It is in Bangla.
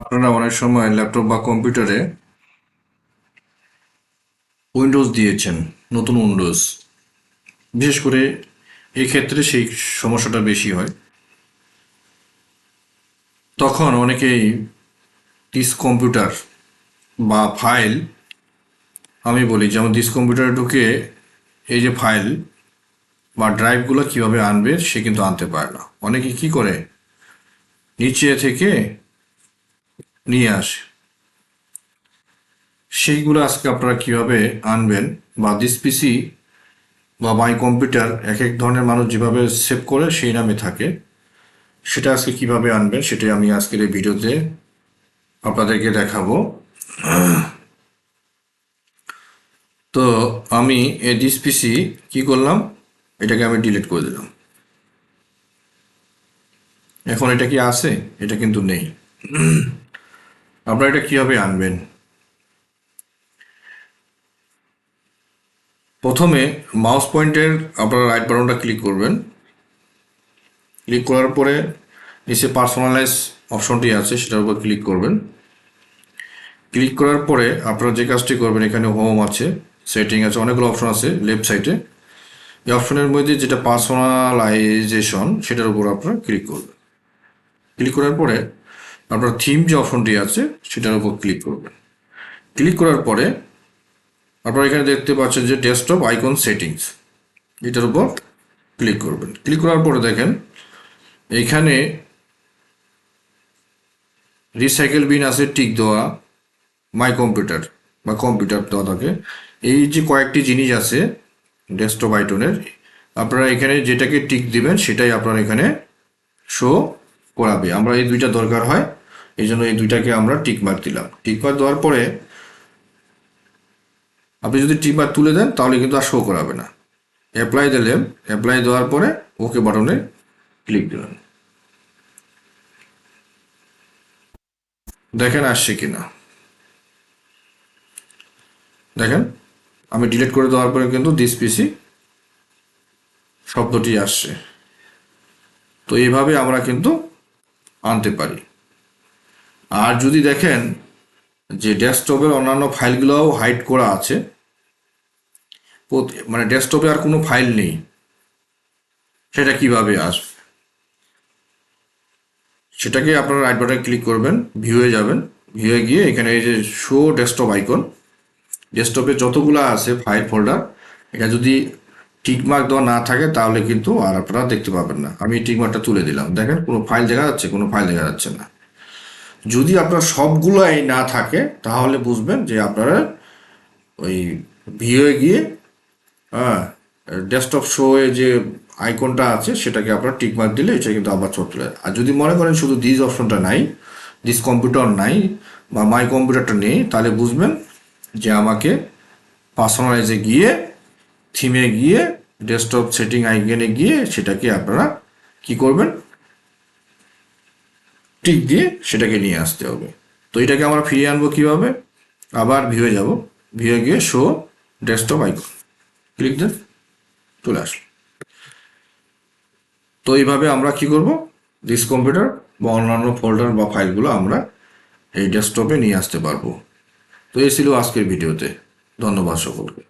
আপনারা অনেক সময় ল্যাপটপ বা কম্পিউটারে উইন্ডোজ দিয়েছেন, নতুন উইন্ডোজ বিশেষ করে এই ক্ষেত্রে সেই সমস্যাটা বেশি হয়। তখন অনেকেই দিস কম্পিউটার বা ফাইল আমি বলি যেমন দিস কম্পিউটারে ঢুকে এই যে ফাইল বা ড্রাইভগুলো কীভাবে আনবে সে কিন্তু আনতে পারে না। অনেকে কি করে? নিচে থেকে নিয়ে আসে। সেইগুলো আজকে আপনারা কীভাবে আনবেন বা দিস পিসি বা মাই কম্পিউটার এক এক ধরনের মানুষ যেভাবে সেভ করে সেই নামে থাকে, সেটা আজকে কীভাবে আনবেন সেটাই আমি আজকের এই ভিডিওতে আপনাদেরকে দেখাবো। তো আমি এই দিস পিসি কি করলাম? এটাকে আমি ডিলিট করে দিলাম। এখন এটা কি আছে? এটা কিন্তু নেই। আপনারা এটা কীভাবে আনবেন? প্রথমে মাউস পয়েন্টের আপনারা রাইট বাটনটা ক্লিক করবেন। ক্লিক করার পরে নিচে পার্সোনালাইজ অপশনটি আছে, সেটার উপর ক্লিক করবেন। ক্লিক করার পরে আপনারা যে কাজটি করবেন, এখানে হোম আছে সেটিং আছে, অনেকগুলো অপশন আছে লেফট সাইডে এই অপশনের মধ্যে যেটা পার্সোনালাইজেশন সেটার উপর আপনারা ক্লিক করবেন। ক্লিক করার পরে আপনার থিম যে অপশনটি আছে, সেটার উপর ক্লিক করবেন। ক্লিক করার পরে আপনারা এখানে দেখতে পাচ্ছেন যে ডেস্কটপ আইকন সেটিংস এটার উপর ক্লিক করবেন। ক্লিক করার পরে দেখেন এইখানে রিসাইকেল বিন আছে টিক দেওয়া মাই কম্পিউটার বা কম্পিউটার দেওয়া থাকে। এই যে কয়েকটি জিনিস আছে ডেস্কটপ আইটনের আপনারা এখানে যেটাকে টিক দিবেন, সেটাই আপনারা এখানে শো করাবে। আমরা এই দুইটা দরকার হয়। এই জন্য এই দুইটাকে আমরা টিক মার্ক দিলাম। টিক মার্ক দেওয়ার পরে আপনি যদি টিক মার্ক তুলে দেন, তাহলে কিন্তু আর শো করাবে না। অ্যাপ্লাই দিলেন অ্যাপ্লাই দেওয়ার পরে ওকে বাটনে ক্লিক দিলেন। দেখেন আসছে কিনা। দেখেন, আমি ডিলিট করে দেওয়ার পরে কিন্তু দিস পিসি শব্দটি আসছে। তো এইভাবে আমরা কিন্তু আনতে পারি। আর যদি দেখেন যে ডেস্কটপের অন্যান্য ফাইলগুলোও হাইড করা আছে মানে ডেস্কটপে আর কোনো ফাইল নেই, সেটা কীভাবে আসবে? সেটাকে আপনারা রাইট বাটনে ক্লিক করবেন ভিউয়ে যাবেন ভিউয়ে গিয়ে এখানে এই যে শো ডেস্কটপ আইকন ডেস্কটপে যতগুলো আছে ফাইল ফোল্ডার এটা যদি টিকমার্ক দেওয়া না থাকে তাহলে কিন্তু আর আপনারা দেখতে পাবেন না। আমি টিকমার্কটা তুলে দিলাম। দেখেন কোনো ফাইল দেখা যাচ্ছে, কোনো ফাইল দেখা যাচ্ছে না। যদি আপনার সবগুলোই না থাকে, তাহলে বুঝবেন যে আপনারা ওই ভিওয়ে গিয়ে হ্যাঁ ডেস্কটপ শোয়ে যে আইকনটা আছে, সেটাকে আপনার টিকমার্ক দিলে এটা কিন্তু আবার ছোট চলে। আর যদি মনে করেন শুধু দিস অপশনটা নাই দিস কম্পিউটার নাই বা মাই কম্পিউটারটা নেই, তাহলে বুঝবেন যে আমাকে পার্সোনালাইজে গিয়ে থিমে গিয়ে ডেস্কটপ সেটিং আইকনে গিয়ে, সেটাকে আপনারা কি করবেন টিক দিয়ে সেটাকে নিয়ে আসতে হবে। তো এটাকে আমরা ফিরিয়ে আনব কীভাবে? আবার ভিউয়ে যাব। ভিউয়ে গিয়ে শো ডেস্কটপ আইকন ক্লিক দেন চলে আসলো। তো এইভাবে আমরা কি করব? দিস কম্পিউটার বা অন্যান্য ফোল্ডার বা ফাইলগুলো আমরা এই ডেস্কটপে নিয়ে আসতে পারব। তো এই ছিল আজকের ভিডিওতে। ধন্যবাদ সকলকে।